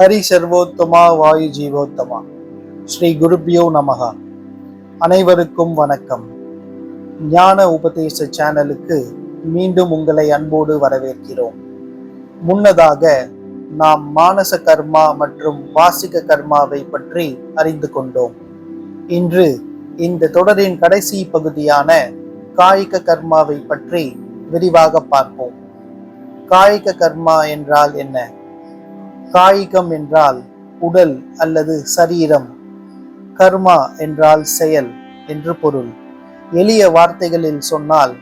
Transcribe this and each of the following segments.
ஹரி சர்வோத்தமா வாயு ஜீவோத்தமா. ஸ்ரீ குருபியோ நமகா அனைவருக்கும் வணக்கம். ஞான உபதேச சேனலுக்கு மீண்டும் உங்களை அன்போடு வரவேற்கிறோம். முன்னதாக நாம் மானச கர்மா மற்றும் வாசிக கர்மாவை பற்றி அறிந்து கொண்டோம். இன்று இந்த தொடரின் கடைசி பகுதியான காய்க கர்மாவை பற்றி விரிவாக பார்ப்போம். காய்க கர்மா என்றால் என்ன? காயிகம் என்றால் உடல் அல்லது சரீரம் கர்மா என்றால் செயல் என்று பொருள். எளிய வார்த்தைகளில் சொன்னால்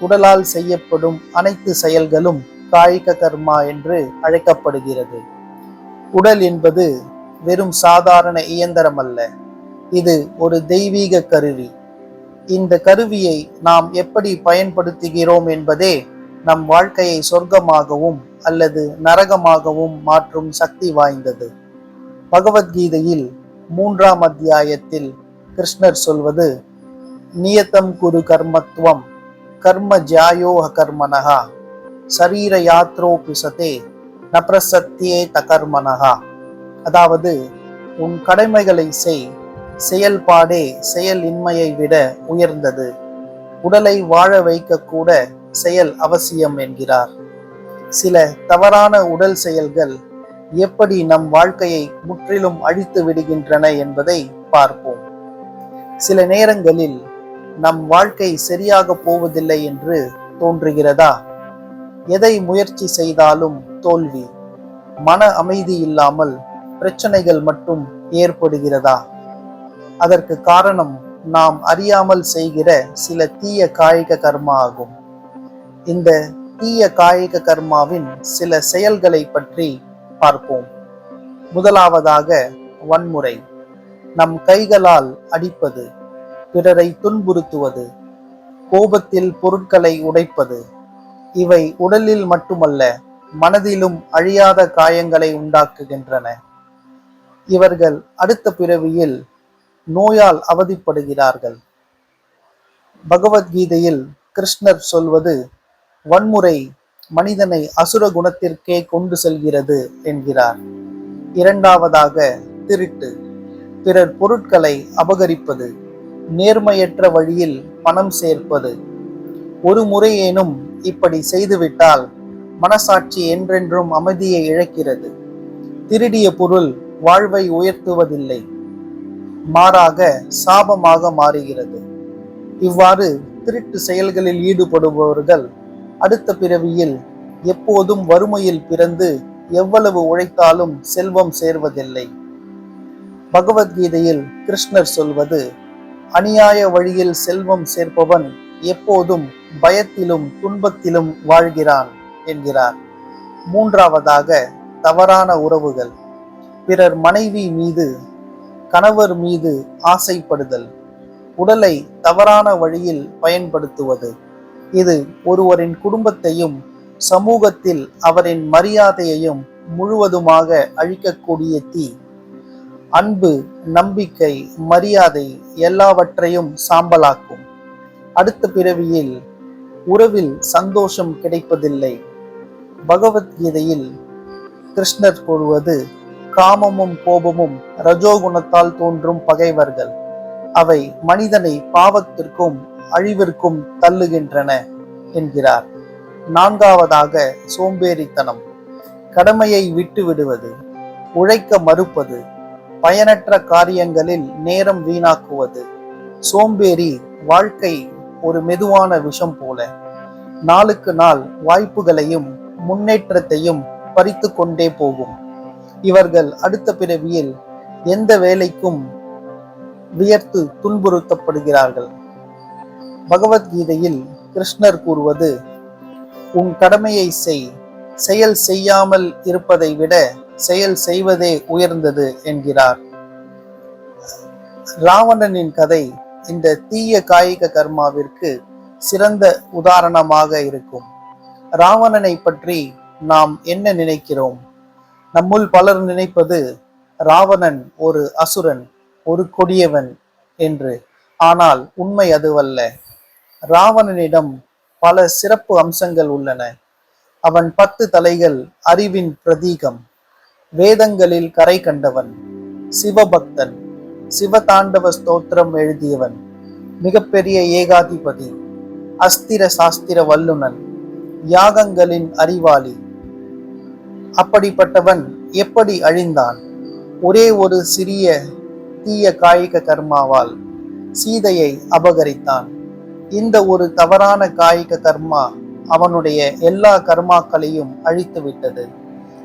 உடலால் செய்யப்படும் அனைத்து செயல்களும் காயிக கர்மா என்று அழைக்கப்படுகிறது. உடல் என்பது வெறும் சாதாரண இயந்திரம் அல்ல இது ஒரு தெய்வீக கருவி. இந்த கருவியை நாம் எப்படி பயன்படுத்துகிறோம் என்பதே நம் வாழ்க்கையை சொர்க்கமாகவும் அல்லது நரகமாகவும் மாற்றும் சக்தி வாய்ந்தது. பகவத்கீதையில் மூன்றாம் அத்தியாயத்தில் கிருஷ்ணர் சொல்வது நியத்தம் குரு கர்மத்துவம் கர்ம ஜாயோஹ கர்மனகா சரீர யாத்ரோ பிசதே நப்ரசத்தியே தகர்மனகா அதாவது உன் கடமைகளை செய் செயல்பாடே செயல் இன்மையை விட உயர்ந்தது. உடலை வாழ வைக்கக்கூட செயல் அவசியம் என்கிறார். சில தவறான உடல் செயல்கள் எப்படி நம் வாழ்க்கையை முற்றிலும் அழித்து விடுகின்றன என்பதை பார்ப்போம். சில நேரங்களில் நம் வாழ்க்கை சரியாக போவதில்லை என்று தோன்றுகிறதா? எதை முயற்சி செய்தாலும் தோல்வி மன அமைதி இல்லாமல் பிரச்சனைகள் மட்டும் ஏற்படுகிறதா? அதற்கு காரணம் நாம் அறியாமல் செய்கிற சில தீய காய்க கர்மா ஆகும். இந்த தீய காயக கர்மாவின் சில செயல்களை பற்றி பார்ப்போம். முதலாவதாக வன்முறை. நம் கைகளால் அடிப்பது பிறரை துன்புறுத்துவது கோபத்தில் பொருட்களை உடைப்பது இவை உடலில் மட்டுமல்ல மனதிலும் அழியாத காயங்களை உண்டாக்குகின்றன. இவர்கள் அடுத்த பிறவியில் நோயால் அவதிப்படுகிறார்கள். பகவத்கீதையில் கிருஷ்ணர் சொல்வது வன்முறை மனிதனை அசுர குணத்திற்கே கொண்டு செல்கிறது என்கிறார். இரண்டாவதாக திருட்டு. பிறர் பொருட்களை அபகரிப்பது நேர்மையற்ற வழியில் பணம் சேர்ப்பது. ஒரு முறையேனும் இப்படி செய்துவிட்டால் மனசாட்சி என்றென்றும் அமைதியை இழக்கிறது. திருடிய பொருள் வாழ்வை உயர்த்துவதில்லை. மாறாக சாபமாக மாறுகிறது. இவ்வாறு திருட்டு செயல்களில் ஈடுபடுபவர்கள் அடுத்த பிறவியில் எப்போதும் வறுமையில் பிறந்து எவ்வளவு உழைத்தாலும் செல்வம் சேர்வதில்லை. பகவத்கீதையில் கிருஷ்ணர் சொல்வது அநியாய வழியில் செல்வம் சேர்ப்பவன் எப்போதும் பயத்திலும் துன்பத்திலும் வாழ்கிறான் என்கிறார். மூன்றாவதாக தவறான உறவுகள். பிறர் மனைவி மீது கணவர் மீது ஆசைப்படுதல். உடலை தவறான வழியில் பயன்படுத்துவது. இது ஒருவரின் குடும்பத்தையும் சமூகத்தில் அவரின் மரியாதையையும் முழுவதுமாக அழிக்கக்கூடிய தீ. அன்பு நம்பிக்கை மரியாதை எல்லாவற்றையும் சாம்பலாக்கும். அடுத்த பிறவியில் உறவில் சந்தோஷம் கிடைப்பதில்லை. பகவத்கீதையில் கிருஷ்ணர் கூறுவது காமமும் கோபமும் ரஜோகுணத்தால் தோன்றும் பகைவர்கள். அவை மனிதனை பாவத்திற்கும் அழிவிற்கும் தள்ளுகின்றன என்கிறார். நான்காவதாக சோம்பேறித்தனம். கடமையை விட்டு விடுவது உழைக்க மறுப்பது பயனற்ற காரியங்களில் நேரம் வீணாக்குவது. சோம்பேறி வாழ்க்கை ஒரு மெதுவான விஷம் போல. நாளுக்கு நாள் வாய்ப்புகளையும் முன்னேற்றத்தையும் பறித்து கொண்டே போகும். இவர்கள் அடுத்த பிறவியில் எந்த வேலைக்கும் வியர்த்து துன்புறுத்தப்படுகிறார்கள். பகவத்கீதையில் கிருஷ்ணர் கூறுவது உன் கடமையை செய் செயல் செய்யாமல் இருப்பதை விட செயல் செய்வதே உயர்ந்தது என்கிறார். ராவணனின் கதை இந்த தீய காயிக கர்மாவிற்கு சிறந்த உதாரணமாக இருக்கும். ராவணனை பற்றி நாம் என்ன நினைக்கிறோம்? நம்முள் பலர் நினைப்பது ராவணன் ஒரு அசுரன் ஒரு கொடியவன் என்று. ஆனால் உண்மை அதுவல்ல. ராவணனிடம் பல சிறப்பு அம்சங்கள் உள்ளன. அவன் பத்து தலைகள் அறிவின் பிரதீகம் வேதங்களில் கரை கண்டவன் சிவபக்தன் சிவதாண்டவ ஸ்தோத்திரம் எழுதியவன் மிகப்பெரிய ஏகாதிபதி அஸ்திர சாஸ்திர வல்லுனன் யாகங்களின் அறிவாளி. அப்படிப்பட்டவன் எப்படி அழிந்தான்? ஒரே ஒரு சிறிய தீய காய்க கர்மாவால் சீதையை அபகரித்தான். இந்த ஒரு தவறான காயிக கர்மா அவனுடைய எல்லா கர்மாக்களையும் அழித்து விட்டது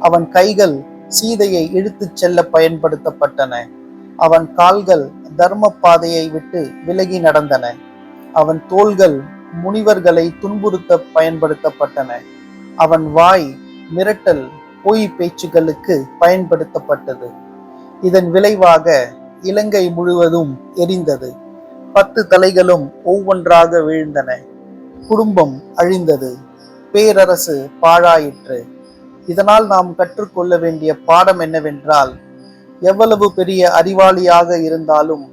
அவன் கைகள் சீதையை இழுத்துச் செல்ல பயன்படுத்தப்பட்டன. அவன் கால்கள் தர்ம பாதையை விட்டு விலகி நடந்தன. அவன் தோள்கள் முனிவர்களை துன்புறுத்த பயன்படுத்தப்பட்டன. அவன் வாய் மிரட்டல் பொய் பேச்சுகளுக்கு பயன்படுத்தப்பட்டது. இதன் விளைவாக இலங்கை முழுவதும் எரிந்தது. பத்து தலைகளும் ஒவ்வொன்றாக வீழ்ந்தன. குடும்பம் அழிந்தது. பேரரசு பாழாயிற்று. இதனால் நாம் கற்றுக்கொள்ள வேண்டிய பாடம் என்னவென்றால் எவ்வளவு பெரிய அறிவாளியாக இருந்தாலும்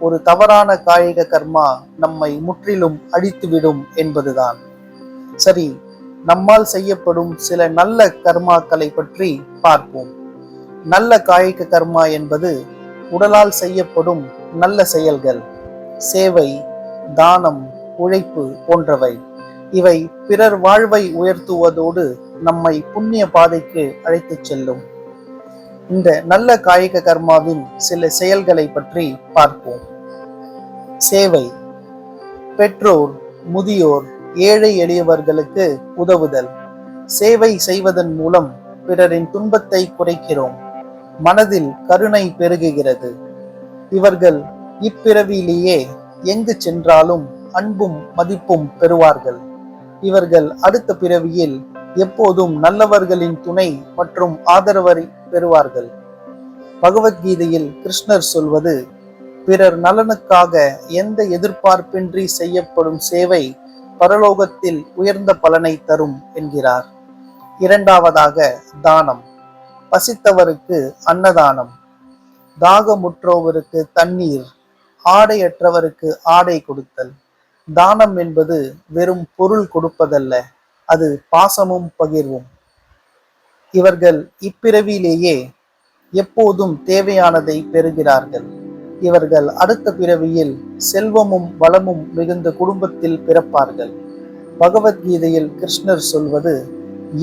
ஒரு தவறான காயிக கர்மா நம்மை முற்றிலும் அழித்துவிடும் என்பதுதான். சரி நம்மால் செய்யப்படும் சில நல்ல கர்மாக்களை பற்றி பார்ப்போம். நல்ல காயிக கர்மா என்பது உடலால் செய்யப்படும் நல்ல செயல்கள். சேவை தானம் உழைப்பு போன்றவை. இவை பிறர் வாழ்வை உயர்த்துவதோடு நம்மை புண்ணிய பாதைக்கு அழைத்துச் செல்லும். இந்த நல்ல காயிக கர்மாவின் சில செயல்களை பற்றி பார்ப்போம். சேவை பெற்றோர் முதியோர் ஏழை எளியவர்களுக்கு உதவுதல். சேவை செய்வதன் மூலம் பிறரின் துன்பத்தை குறைக்கிறோம். மனதில் கருணை பெருகுகிறது. இவர்கள் இப்பிறவியிலேயே எங்கு சென்றாலும் அன்பும் மதிப்பும் பெறுவார்கள். இவர்கள் அடுத்த பிறவியில் எப்போதும் நல்லவர்களின் துணை மற்றும் ஆதரவை பெறுவார்கள். பகவத்கீதையில் கிருஷ்ணர் சொல்வது பிறர் நலனுக்காக எந்த எதிர்பார்ப்பின்றி செய்யப்படும் சேவை பரலோகத்தில் உயர்ந்த பலனை தரும் என்கிறார். இரண்டாவதாக தானம். பசித்தவருக்கு அன்னதானம். தாகமுற்றோவருக்கு தண்ணீர் ஆடையற்றவருக்கு ஆடை கொடுத்தல். தானம் என்பது வெறும் பொருள் கொடுப்பதல்ல அது பாசமும் பகிர்வும். இவர்கள் இப்பிறவியிலேயே எப்போதும் தேவையானதை பெறுகிறார்கள். இவர்கள் அடுத்த பிறவியில் செல்வமும் வளமும் மிகுந்த குடும்பத்தில் பிறப்பார்கள். பகவத்கீதையில் கிருஷ்ணர் சொல்வது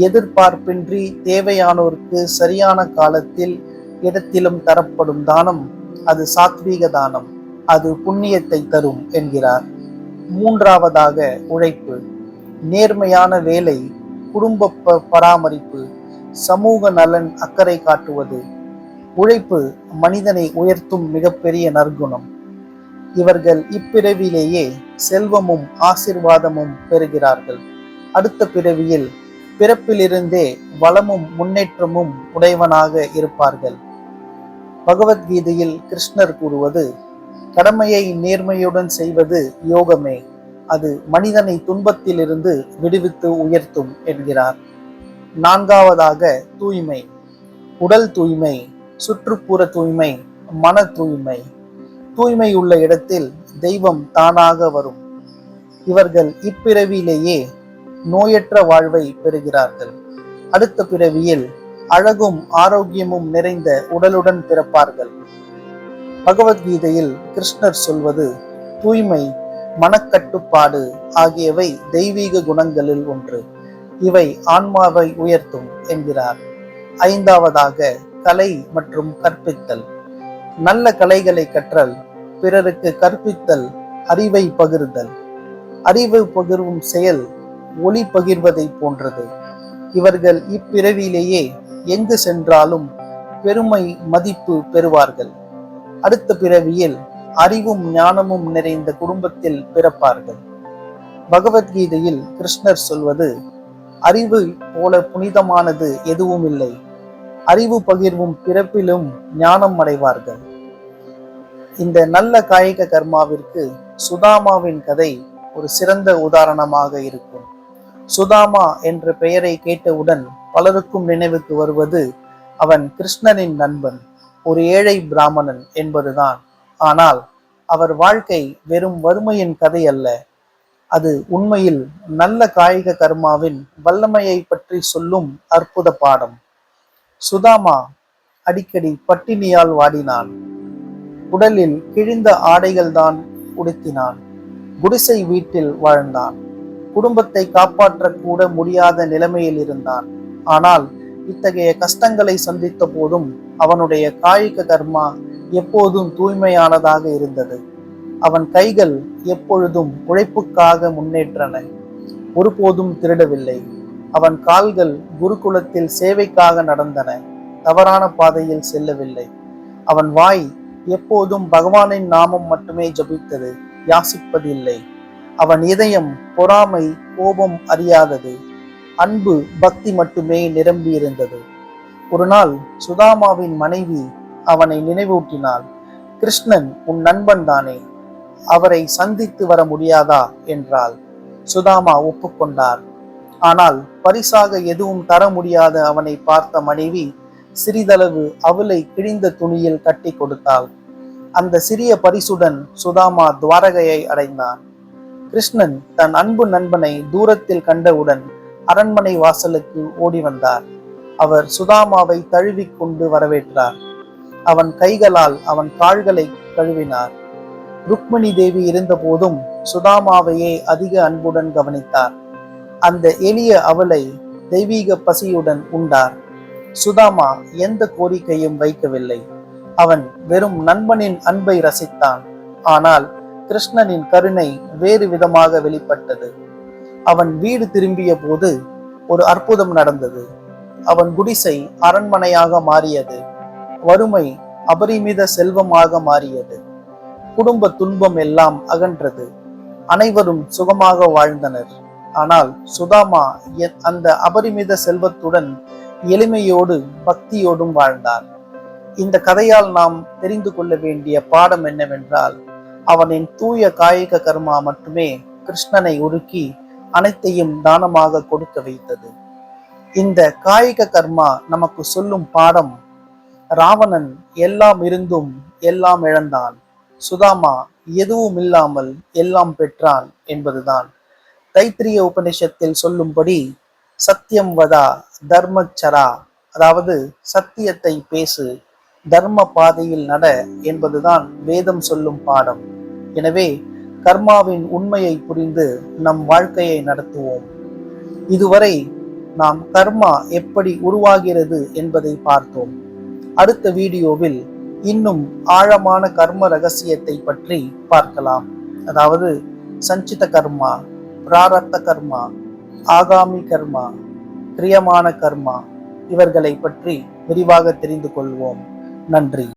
எதிர்பார்ப்பின்றி தேவையானோருக்கு சரியான காலத்தில் இடத்திலும் தரப்படும் தானம் அது சாத்வீக தானம். அது புண்ணியத்தை தரும் என்கிறார். மூன்றாவதாக உழைப்பு. நேர்மையான வேலை குடும்ப ப- பராமரிப்பு சமூக நலன் அக்கறை காட்டுவது. உழைப்பு மனிதனை உயர்த்தும் மிகப்பெரிய நற்குணம். இவர்கள் இப்பிறவிலேயே செல்வமும் ஆசிர்வாதமும் பெறுகிறார்கள். அடுத்த பிறவியில் பிறப்பிலிருந்தே வளமும் முன்னேற்றமும் உடையவனாக இருப்பார்கள். பகவத்கீதையில் கிருஷ்ணர் கூறுவது கடமையை நேர்மையுடன் செய்வது யோகமே. அது மனிதனை துன்பத்திலிருந்து விடுவித்து உயர்த்தும் என்கிறார். நான்காவதாக தூய்மை. உடல் தூய்மை சுற்றுப்புற தூய்மை மன தூய்மை. தூய்மை உள்ள இடத்தில் தெய்வம் தானாக வரும். இவர்கள் இப்பிறவியிலேயே நோயற்ற வாழ்வை பெறுகிறார்கள். அடுத்த பிறவியில் அழகும் ஆரோக்கியமும் நிறைந்த உடலுடன் பிறப்பார்கள். பகவத்கீதையில் கிருஷ்ணர் சொல்வது தூய்மை மனக்கட்டுப்பாடு ஆகியவை தெய்வீக குணங்களில் ஒன்று. இவை ஆன்மாவை உயர்த்தும் என்கிறார். ஐந்தாவதாக கலை மற்றும் கற்பித்தல். நல்ல கலைகளை கற்றல் பிறருக்கு கற்பித்தல் அறிவை பகிர்தல். அறிவு பகிர்வும் செயல் ஒளி பகிர்வதை போன்றது. இவர்கள் இப்பிறவியிலேயே எங்கு சென்றாலும் பெருமை மதிப்பு பெறுவார்கள். அடுத்த பிறவியில் அறிவும் ஞானமும் நிறைந்த குடும்பத்தில் பிறப்பார்கள். பகவத்கீதையில் கிருஷ்ணர் சொல்வது அறிவு போல புனிதமானது எதுவும் இல்லை. அறிவு பகிர்வும் பிறப்பிலும் ஞானம் அடைவார்கள். இந்த நல்ல காயிக கர்மாவிற்கு சுதாமாவின் கதை ஒரு சிறந்த உதாரணமாக இருக்கும். சுதாமா என்ற பெயரை கேட்டவுடன் பலருக்கும் நினைவுக்கு வருவது அவன் கிருஷ்ணனின் நண்பன். ஒரு ஏழை பிராமணன் என்பதுதான். ஆனால் அவர் வாழ்க்கை வெறும் வறுமையின் கதை அல்ல. அது உண்மையில் நல்ல காயிக கர்மாவின் வல்லமையை பற்றி சொல்லும் அற்புத பாடம். சுதாமா அடிக்கடி பட்டினியால் வாடினான். உடலில் கிழிந்த ஆடைகள்தான் உடுத்தினான். குடிசை வீட்டில் வாழ்ந்தான். குடும்பத்தை காப்பாற்ற கூட முடியாத நிலைமையில் இருந்தான். ஆனால் இத்தகைய கஷ்டங்களை சந்தித்த போதும் அவனுடைய காய்க கர்மா எப்போதும் தூய்மையானதாக இருந்தது. அவன் கைகள் எப்பொழுதும் உழைப்புக்காக முன்னேற்றன. ஒருபோதும் திருடவில்லை. அவன் கால்கள் குருகுலத்தில் சேவைக்காக நடந்தன. தவறான பாதையில் செல்லவில்லை. அவன் வாய் எப்போதும் பகவானின் நாமம் மட்டுமே ஜபித்தது யாசிப்பதில்லை. அவன் இதயம் பொறாமை கோபம் அறியாதது. அன்பு பக்தி மட்டுமே நிரம்பியிருந்தது. ஒரு நாள் சுதாமாவின் மனைவி அவனை நினைவூட்டினாள் கிருஷ்ணன் உன் நண்பன் தானே அவரை சந்தித்து வர முடியாதா? என்றாள். சுதாமா ஒப்புக்கொண்டார். ஆனால் பரிசாக எதுவும் தர முடியாத அவனை பார்த்த மனைவி சிறிதளவு அவளை கிழிந்த துணியில் கட்டி கொடுத்தாள். அந்த சிறிய பரிசுடன் சுதாமா துவாரகையை அடைந்தான். கிருஷ்ணன் தன் அன்பு நண்பனை தூரத்தில் கண்டவுடன் அரண்மனை வாசலுக்கு ஓடி வந்தார். அவர் சுதாமாவை தழுவிக் கொண்டு வரவேற்றார். அவன் கைகளால் அவன் கால்களை கழுவினார் ருக்மிணி தேவி இருந்தபோதும் சுதாமாவையே அதிக அன்புடன் கவனித்தார். அந்த எளிய அவளை தெய்வீக பசியுடன் உண்டார். சுதாமா எந்த கோரிக்கையும் வைக்கவில்லை. அவன் வெறும் நண்பனின் அன்பை ரசித்தான். ஆனால் கிருஷ்ணனின் கருணை வேறு விதமாக வெளிப்பட்டது. அவன் வீடு திரும்பிய போது ஒரு அற்புதம் நடந்தது. அவன் குடிசை அரண்மனையாக மாறியது. வறுமை அபரிமித செல்வமாக மாறியது. குடும்ப துன்பம் எல்லாம் அகன்றது. அனைவரும் சுகமாக வாழ்ந்தனர். ஆனால் சுதாமா அந்த அபரிமித செல்வத்துடன் எளிமையோடு பக்தியோடும் வாழ்ந்தார். இந்த கதையால் நாம் தெரிந்து கொள்ள வேண்டிய பாடம் என்னவென்றால் அவனின் தூய காயிக கர்மா மட்டுமே கிருஷ்ணனை உருக்கி அனைத்தையும் தானமாக கொடுக்க வைத்தது. இந்த காயிக கர்மா நமக்கு சொல்லும் பாடம் ராவணன் எல்லாம் இருந்தும் எல்லாம் இழந்தான் சுதாமா எதுவும் இல்லாமல் எல்லாம் பெற்றான் என்பதுதான். தைத்திரிய உபநிஷத்தில் சொல்லும்படி சத்தியம் வதா தர்மச்சரா அதாவது சத்தியத்தை பேசு தர்ம பாதையில் நட என்பதுதான் வேதம் சொல்லும் பாடம். எனவே கர்மாவின் உண்மையை புரிந்து நம் வாழ்க்கையை நடத்துவோம். இதுவரை நாம் கர்மா எப்படி உருவாகிறது என்பதை பார்த்தோம். அடுத்த வீடியோவில் இன்னும் ஆழமான கர்ம ரகசியத்தை பற்றி பார்க்கலாம். அதாவது சஞ்சித கர்மா பிராரத்த கர்மா ஆகாமி கர்மா கிரியமான கர்மா இவர்களை பற்றி விரிவாக தெரிந்து கொள்வோம். நன்றி.